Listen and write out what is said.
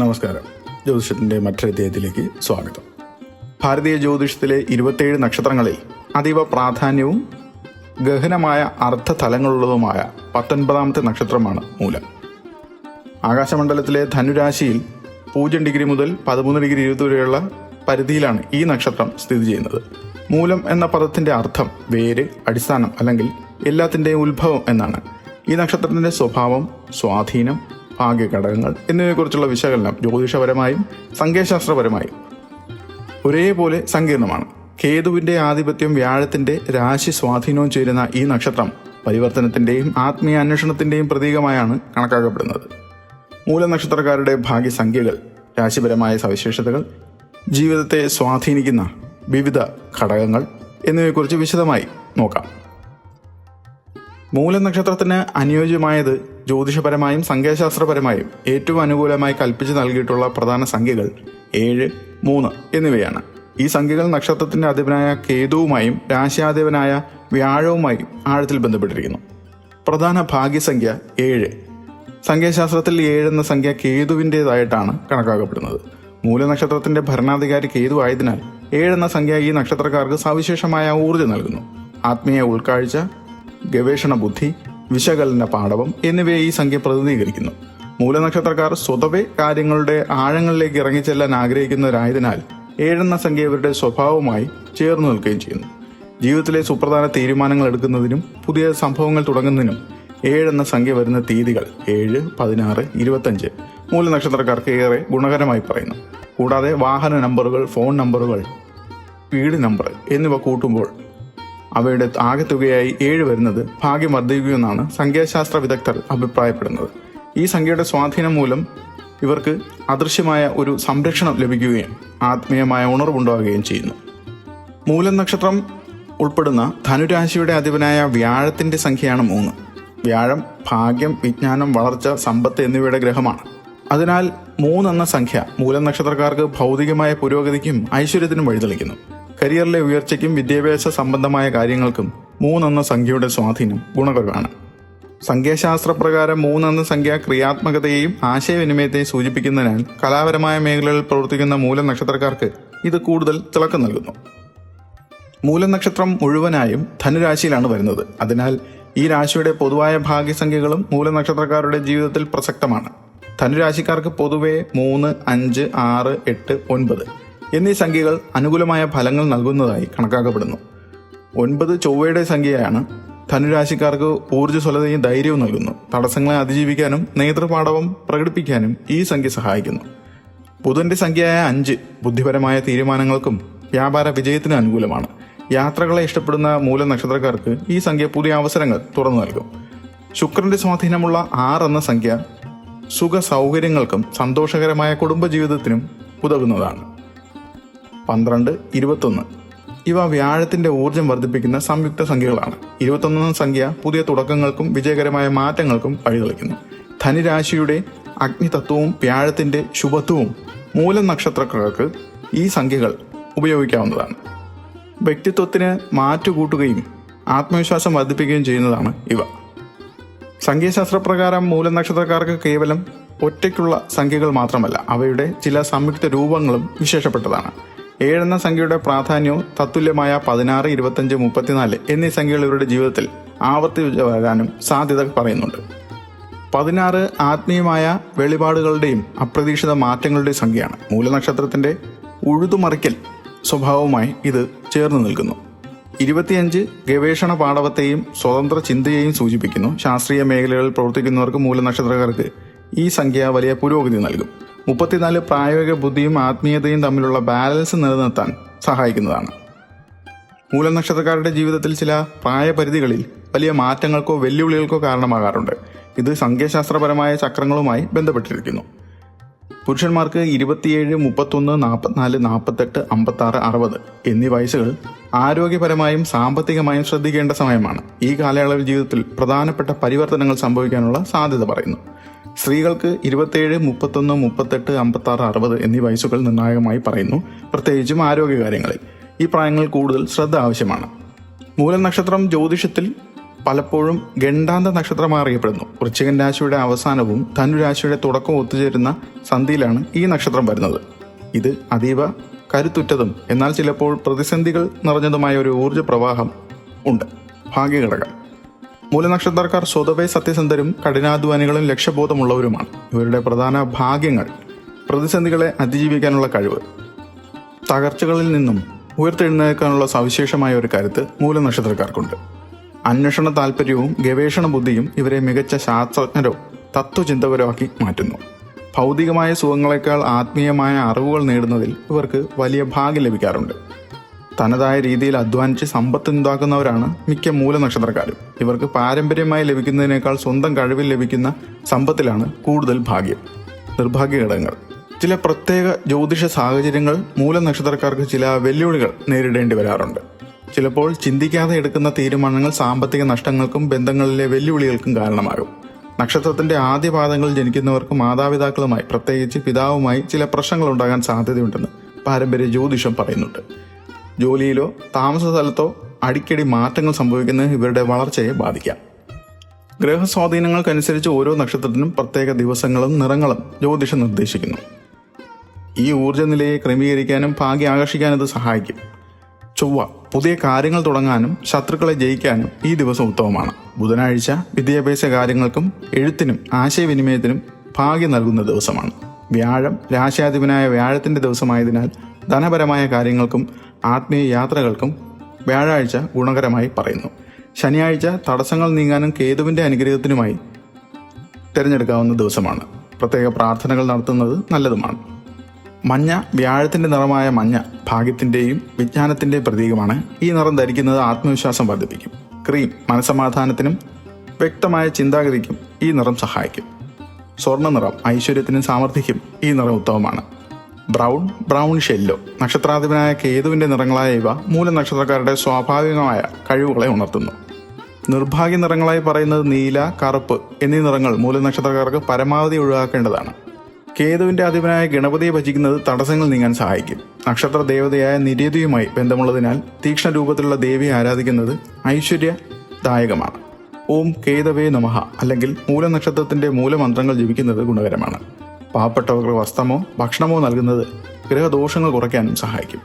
നമസ്കാരം. ജ്യോതിഷത്തിന്റെ മറ്റൊരു അധ്യായത്തിലേക്ക് സ്വാഗതം. ഭാരതീയ ജ്യോതിഷത്തിലെ ഇരുപത്തേഴ് നക്ഷത്രങ്ങളിൽ അതീവ പ്രാധാന്യവും ഗഹനമായ അർത്ഥതലങ്ങളുള്ളതുമായ പത്തൊൻപതാമത്തെ നക്ഷത്രമാണ് മൂലം. ആകാശമണ്ഡലത്തിലെ ധനുരാശിയിൽ പൂജ്യം ഡിഗ്രി മുതൽ പതിമൂന്ന് ഡിഗ്രി ഇരുപത് വരെയുള്ള പരിധിയിലാണ് ഈ നക്ഷത്രം സ്ഥിതി ചെയ്യുന്നത്. മൂലം എന്ന പദത്തിന്റെ അർത്ഥം വേര് അടിസ്ഥാനം അല്ലെങ്കിൽ എല്ലാത്തിന്റെയും ഉത്ഭവം എന്നാണ്. ഈ നക്ഷത്രത്തിന്റെ സ്വഭാവം സ്വാധീനം ഭാഗ്യഘടകങ്ങൾ എന്നിവയെക്കുറിച്ചുള്ള വിശകലനം ജ്യോതിഷപരമായും സംഖ്യാശാസ്ത്രപരമായും ഒരേപോലെ സങ്കീർണമാണ്. കേതുവിന്റെ ആധിപത്യം വ്യാഴത്തിന്റെ രാശി സ്വാധീനവും ചേരുന്ന ഈ നക്ഷത്രം പരിവർത്തനത്തിന്റെയും ആത്മീയ അന്വേഷണത്തിന്റെയും പ്രതീകമായാണ് കണക്കാക്കപ്പെടുന്നത്. മൂലനക്ഷത്രക്കാരുടെ ഭാഗ്യസംഖ്യകൾ രാശിപരമായ സവിശേഷതകൾ ജീവിതത്തെ സ്വാധീനിക്കുന്ന വിവിധ ഘടകങ്ങൾ എന്നിവയെക്കുറിച്ച് വിശദമായി നോക്കാം. മൂലനക്ഷത്രത്തിന് അനുയോജ്യമായത് ജ്യോതിഷപരമായും സംഖ്യാശാസ്ത്രപരമായും ഏറ്റവും അനുകൂലമായി കൽപ്പിച്ചു നൽകിയിട്ടുള്ള പ്രധാന സംഖ്യകൾ ഏഴ് മൂന്ന് എന്നിവയാണ്. ഈ സംഖ്യകൾ നക്ഷത്രത്തിന്റെ അധിപനായ കേതുവുമായും രാശിയാധിപനായ വ്യാഴവുമായും ആഴത്തിൽ ബന്ധപ്പെട്ടിരിക്കുന്നു. പ്രധാന ഭാഗ്യസംഖ്യ ഏഴ്. സംഖ്യാശാസ്ത്രത്തിൽ ഏഴ് എന്ന സംഖ്യ കേതുവിന്റെതായിട്ടാണ് കണക്കാക്കപ്പെടുന്നത്. മൂലനക്ഷത്രത്തിന്റെ ഭരണാധികാരി കേതു ആയതിനാൽ ഏഴെന്ന സംഖ്യ ഈ നക്ഷത്രക്കാർക്ക് സവിശേഷമായ ഊർജം നൽകുന്നു. ആത്മീയ ഉൾക്കാഴ്ച ഗവേഷണ ബുദ്ധി വിശകലന പാടവം എന്നിവയെ ഈ സംഖ്യ പ്രതിനിധീകരിക്കുന്നു. മൂലനക്ഷത്രക്കാർ സ്വതവേ കാര്യങ്ങളുടെ ആഴങ്ങളിലേക്ക് ഇറങ്ങിച്ചെല്ലാൻ ആഗ്രഹിക്കുന്നവരായതിനാൽ ഏഴെന്ന സംഖ്യ ഇവരുടെ സ്വഭാവവുമായി ചേർന്നു നിൽക്കുകയും ചെയ്യുന്നു. ജീവിതത്തിലെ സുപ്രധാന തീരുമാനങ്ങൾ എടുക്കുന്നതിനും പുതിയ സംഭവങ്ങൾ തുടങ്ങുന്നതിനും ഏഴെന്ന സംഖ്യ വരുന്ന തീയതികൾ ഏഴ് പതിനാറ് ഇരുപത്തഞ്ച് മൂലനക്ഷത്രക്കാർക്ക് ഏറെ ഗുണകരമായി പറയുന്നു. കൂടാതെ വാഹന നമ്പറുകൾ ഫോൺ നമ്പറുകൾ വീട് നമ്പർ എന്നിവ കൂട്ടുമ്പോൾ അവയുടെ ആകെത്തുകയായി ഏഴ് വരുന്നത് ഭാഗ്യം വർദ്ധിക്കുമെന്നാണ് സംഖ്യാശാസ്ത്ര വിദഗ്ധർ അഭിപ്രായപ്പെടുന്നത്. ഈ സംഖ്യയുടെ സ്വാധീനം മൂലം ഇവർക്ക് അദൃശ്യമായ ഒരു സംരക്ഷണം ലഭിക്കുകയും ആത്മീയമായ ഉണർവുണ്ടാവുകയും ചെയ്യുന്നു. മൂലം നക്ഷത്രം ഉൾപ്പെടുന്ന ധനുരാശിയുടെ അധിപനായ വ്യാഴത്തിന്റെ സംഖ്യയാണ് മൂന്ന്. വ്യാഴം ഭാഗ്യം വിജ്ഞാനം വളർച്ച സമ്പത്ത് എന്നിവയുടെ ഗ്രഹമാണ്. അതിനാൽ മൂന്നെന്ന സംഖ്യ മൂലം നക്ഷത്രക്കാർക്ക് ഭൗതികമായ പുരോഗതിക്കും ഐശ്വര്യത്തിനും വഴിതെളിക്കുന്നു. കരിയറിലെ ഉയർച്ചയ്ക്കും വിദ്യാഭ്യാസ സംബന്ധമായ കാര്യങ്ങൾക്കും മൂന്നെന്ന സംഖ്യയുടെ സ്വാധീനം ഗുണകരമാണ്. സംഖ്യാശാസ്ത്രപ്രകാരം മൂന്നെന്ന സംഖ്യ ക്രിയാത്മകതയെയും ആശയവിനിമയത്തെയും സൂചിപ്പിക്കുന്നതിനാൽ കലാപരമായ മേഖലകളിൽ പ്രവർത്തിക്കുന്ന മൂലനക്ഷത്രക്കാർക്ക് ഇത് കൂടുതൽ തിളക്കം നൽകുന്നു. മൂലനക്ഷത്രം മുഴുവനായും ധനുരാശിയിലാണ് വരുന്നത്. അതിനാൽ ഈ രാശിയുടെ പൊതുവായ ഭാഗ്യസംഖ്യകളും മൂലനക്ഷത്രക്കാരുടെ ജീവിതത്തിൽ പ്രസക്തമാണ്. ധനുരാശിക്കാർക്ക് പൊതുവെ മൂന്ന് അഞ്ച് ആറ് എട്ട് ഒൻപത്. എന്നീ സംഖ്യകൾ അനുകൂലമായ ഫലങ്ങൾ നൽകുന്നതായി കണക്കാക്കപ്പെടുന്നു. ഒൻപത് ചൊവ്വയുടെ സംഖ്യയാണ് ധനുരാശിക്കാർക്ക് ഊർജസ്വലതയും ധൈര്യവും നൽകുന്നു. തടസ്സങ്ങളെ അതിജീവിക്കാനും നേതൃപാടവം പ്രകടിപ്പിക്കാനും ഈ സംഖ്യ സഹായിക്കുന്നു. ബുധന്റെ സംഖ്യയായ അഞ്ച് ബുദ്ധിപരമായ തീരുമാനങ്ങൾക്കും വ്യാപാര വിജയത്തിനും അനുകൂലമാണ്. യാത്രകളെ ഇഷ്ടപ്പെടുന്ന മൂല നക്ഷത്രക്കാർക്ക് ഈ സംഖ്യ പുതിയ അവസരങ്ങൾ തുറന്നു നൽകും. ശുക്രന്റെ സ്വാധീനമുള്ള ആറ് എന്ന സംഖ്യ സുഖ സൗകര്യങ്ങൾക്കും സന്തോഷകരമായ കുടുംബജീവിതത്തിനും ഉതകുന്നതാണ്. പന്ത്രണ്ട് ഇരുപത്തൊന്ന്. ഇവ വ്യാഴത്തിന്റെ ഊർജം വർദ്ധിപ്പിക്കുന്ന സംയുക്ത സംഖ്യകളാണ്. ഇരുപത്തൊന്നാം സംഖ്യ പുതിയ തുടക്കങ്ങൾക്കും വിജയകരമായ മാറ്റങ്ങൾക്കും വഴിതെളിക്കുന്നു. ധനുരാശിയുടെ അഗ്നിതത്വവും വ്യാഴത്തിന്റെ ശുഭത്വവും മൂലം നക്ഷത്രക്കാർക്ക് ഈ സംഖ്യകൾ ഉപയോഗിക്കാവുന്നതാണ്. വ്യക്തിത്വത്തിന് മാറ്റുകൂട്ടുകയും ആത്മവിശ്വാസം വർദ്ധിപ്പിക്കുകയും ചെയ്യുന്നതാണ് ഇവ. സംഖ്യാശാസ്ത്രപ്രകാരം മൂലനക്ഷത്രക്കാർക്ക് കേവലം ഒറ്റയ്ക്കുള്ള സംഖ്യകൾ മാത്രമല്ല അവയുടെ ചില സംയുക്ത രൂപങ്ങളും വിശേഷപ്പെട്ടതാണ്. ഏഴെന്ന സംഖ്യയുടെ പ്രാധാന്യവും തത്തുല്യമായ പതിനാറ് ഇരുപത്തഞ്ച് മുപ്പത്തിനാല് എന്നീ സംഖ്യകൾ ഇവരുടെ ജീവിതത്തിൽ ആവർത്തി വരാനും സാധ്യത പറയുന്നുണ്ട്. പതിനാറ് ആത്മീയമായ വെളിപാടുകളുടെയും അപ്രതീക്ഷിത മാറ്റങ്ങളുടെയും സംഖ്യയാണ്. മൂലനക്ഷത്രത്തിന്റെ ഉഴുതുമറിക്കൽ സ്വഭാവവുമായി ഇത് ചേർന്ന് നിൽക്കുന്നു. ഇരുപത്തിയഞ്ച് ഗവേഷണ പാടവത്തെയും സ്വതന്ത്ര ചിന്തയെയും സൂചിപ്പിക്കുന്നു. ശാസ്ത്രീയ മേഖലകളിൽ പ്രവർത്തിക്കുന്നവർക്ക് മൂലനക്ഷത്രക്കാർക്ക് ഈ സംഖ്യ വലിയ പുരോഗതി നൽകും. മുപ്പത്തിനാല് പ്രായോഗിക ബുദ്ധിയും ആത്മീയതയും തമ്മിലുള്ള ബാലൻസ് നിലനിർത്താൻ സഹായിക്കുന്നതാണ്. മൂലനക്ഷത്രക്കാരുടെ ജീവിതത്തിൽ ചില പ്രായപരിധികളിൽ വലിയ മാറ്റങ്ങൾക്കോ വെല്ലുവിളികൾക്കോ കാരണമാകാറുണ്ട്. ഇത് സംഖ്യാശാസ്ത്രപരമായ ചക്രങ്ങളുമായി ബന്ധപ്പെട്ടിരിക്കുന്നു. പുരുഷന്മാർക്ക് ഇരുപത്തിയേഴ് മുപ്പത്തൊന്ന് നാൽപ്പത്തിനാല് നാൽപ്പത്തെട്ട് അമ്പത്താറ് അറുപത് എന്നീ വയസ്സുകൾ ആരോഗ്യപരമായും സാമ്പത്തികമായും ശ്രദ്ധിക്കേണ്ട സമയമാണ്. ഈ കാലയളവിൽ ജീവിതത്തിൽ പ്രധാനപ്പെട്ട പരിവർത്തനങ്ങൾ സംഭവിക്കാനുള്ള സാധ്യത പറയുന്നു. സ്ത്രീകൾക്ക് ഇരുപത്തേഴ് മുപ്പത്തൊന്ന് മുപ്പത്തെട്ട് അമ്പത്താറ് അറുപത് എന്നീ വയസ്സുകൾ നിർണായകമായി പറയുന്നു. പ്രത്യേകിച്ചും ആരോഗ്യകാര്യങ്ങളിൽ ഈ പ്രായങ്ങളിൽ കൂടുതൽ ശ്രദ്ധ ആവശ്യമാണ്. മൂലനക്ഷത്രം ജ്യോതിഷത്തിൽ പലപ്പോഴും ഗണ്ടാന്ത നക്ഷത്രമായി അറിയപ്പെടുന്നു. വൃശ്ചികൻ രാശിയുടെ അവസാനവും ധനുരാശിയുടെ തുടക്കവും ഒത്തുചേരുന്ന സന്ധിയിലാണ് ഈ നക്ഷത്രം വരുന്നത്. ഇത് അതീവ കരുത്തുറ്റതും എന്നാൽ ചിലപ്പോൾ പ്രതിസന്ധികൾ നിറഞ്ഞതുമായ ഒരു ഊർജ പ്രവാഹം ഉണ്ട്. ഭാഗ്യഘടകം. മൂലനക്ഷത്രക്കാർ സ്വതവേ സത്യസന്ധരും കഠിനാധ്വാനികളും ലക്ഷ്യബോധമുള്ളവരുമാണ്. ഇവരുടെ പ്രധാന ഭാഗ്യങ്ങൾ പ്രതിസന്ധികളെ അതിജീവിക്കാനുള്ള കഴിവ്. തകർച്ചകളിൽ നിന്നും ഉയർത്തെഴുന്നേൽക്കാനുള്ള സവിശേഷമായ ഒരു കരുത്ത് മൂലനക്ഷത്രക്കാർക്കുണ്ട്. അന്വേഷണ താല്പര്യവും ഗവേഷണ ബുദ്ധിയും ഇവരെ മികച്ച ശാസ്ത്രജ്ഞരോ തത്വചിന്തകരോ ആക്കി മാറ്റുന്നു. ഭൗതികമായ സുഖങ്ങളെക്കാൾ ആത്മീയമായ അറിവുകൾ നേടുന്നതിൽ ഇവർക്ക് വലിയ ഭാഗ്യം ലഭിക്കാറുണ്ട്. തനതായ രീതിയിൽ അധ്വാനിച്ച് സമ്പത്ത് ഉണ്ടാക്കുന്നവരാണ് മിക്ക മൂലനക്ഷത്രക്കാരും. ഇവർക്ക് പാരമ്പര്യമായി ലഭിക്കുന്നതിനേക്കാൾ സ്വന്തം കഴിവിൽ ലഭിക്കുന്ന സമ്പത്തിലാണ് കൂടുതൽ ഭാഗ്യം. നിർഭാഗ്യ ഘടകങ്ങൾ. ചില പ്രത്യേക ജ്യോതിഷ സാഹചര്യങ്ങൾ മൂലനക്ഷത്രക്കാർക്ക് ചില വെല്ലുവിളികൾ നേരിടേണ്ടി വരാറുണ്ട്. ചിലപ്പോൾ ചിന്തിക്കാതെ എടുക്കുന്ന തീരുമാനങ്ങൾ സാമ്പത്തിക നഷ്ടങ്ങൾക്കും ബന്ധങ്ങളിലെ വെല്ലുവിളികൾക്കും കാരണമാകും. നക്ഷത്രത്തിന്റെ ആദ്യ പാദങ്ങളിൽ ജനിക്കുന്നവർക്ക് മാതാപിതാക്കളുമായി പ്രത്യേകിച്ച് പിതാവുമായി ചില പ്രശ്നങ്ങൾ ഉണ്ടാകാൻ സാധ്യതയുണ്ടെന്ന് പാരമ്പര്യ ജ്യോതിഷം പറയുന്നുണ്ട്. ജോലിയിലോ താമസ സ്ഥലത്തോ അടിക്കടി മാറ്റങ്ങൾ സംഭവിക്കുന്നത് ഇവരുടെ വളർച്ചയെ ബാധിക്കാം. ഗ്രഹസ്വാധീനങ്ങൾക്കനുസരിച്ച് ഓരോ നക്ഷത്രത്തിനും പ്രത്യേക ദിവസങ്ങളും നിറങ്ങളും ജ്യോതിഷം നിർദ്ദേശിക്കുന്നു. ഈ ഊർജനിലയെ ക്രമീകരിക്കാനും ഭാഗ്യം ആകർഷിക്കാനും ഇത് സഹായിക്കും. ചൊവ്വ പുതിയ കാര്യങ്ങൾ തുടങ്ങാനും ശത്രുക്കളെ ജയിക്കാനും ഈ ദിവസം ഉത്തമമാണ്. ബുധനാഴ്ച വിദ്യാഭ്യാസ കാര്യങ്ങൾക്കും എഴുത്തിനും ആശയവിനിമയത്തിനും ഭാഗ്യം നൽകുന്ന ദിവസമാണ്. വ്യാഴം രാശാധിപനായ വ്യാഴത്തിന്റെ ദിവസമായതിനാൽ ധനപരമായ കാര്യങ്ങൾക്കും ആത്മീയ യാത്രകൾക്കും വ്യാഴാഴ്ച ഗുണകരമായി പറയുന്നു. ശനിയാഴ്ച തടസ്സങ്ങൾ നീങ്ങാനും കേതുവിന്റെ അനുഗ്രഹത്തിനുമായി തിരഞ്ഞെടുക്കാവുന്ന ദിവസമാണ്. പ്രത്യേക പ്രാർത്ഥനകൾ നടത്തുന്നത് നല്ലതുമാണ്. മഞ്ഞ വ്യാഴത്തിന്റെ നിറമായ മഞ്ഞ ഭാഗ്യത്തിന്റെയും വിജ്ഞാനത്തിന്റെയും പ്രതീകമാണ് ഈ നിറം ധരിക്കുന്നത് ആത്മവിശ്വാസം വർദ്ധിപ്പിക്കും. ക്രീം മനസമാധാനത്തിനും വ്യക്തമായ ചിന്താഗതിക്കും ഈ നിറം സഹായിക്കും. സ്വർണ നിറം ഐശ്വര്യത്തിനും സാമർഥ്യക്കും ഈ നിറം ഉത്തമമാണ്. Brown brown ഷെല്ലോ. നക്ഷത്രാധിപനായ കേതുവിന്റെ നിറങ്ങളായ ഇവ മൂലനക്ഷത്രക്കാരുടെ സ്വാഭാവികമായ കഴിവുകളെ ഉണർത്തുന്നു. നിർഭാഗ്യ നിറങ്ങളായി പറയുന്നത് നീല കറുപ്പ് എന്നീ നിറങ്ങൾ മൂലനക്ഷത്രക്കാർക്ക് പരമാവധി ഒഴിവാക്കേണ്ടതാണ്. കേതുവിന്റെ അധിപനായ ഗണപതിയെ ഭജിക്കുന്നത് തടസ്സങ്ങൾ നീങ്ങാൻ സഹായിക്കും. നക്ഷത്ര ദേവതയായ നിര്യതിയുമായി ബന്ധമുള്ളതിനാൽ തീക്ഷ്ണ രൂപത്തിലുള്ള ദേവിയെ ആരാധിക്കുന്നത് ഐശ്വര്യദായകമാണ്. ഓം കേതവേ നമഹ അല്ലെങ്കിൽ മൂലനക്ഷത്രത്തിന്റെ മൂലമന്ത്രങ്ങൾ ജപിക്കുന്നത് ഗുണകരമാണ്. പാവപ്പെട്ടവർക്ക് വസ്ത്രമോ ഭക്ഷണമോ നൽകുന്നത് ഗ്രഹദോഷങ്ങൾ കുറയ്ക്കാനും സഹായിക്കും.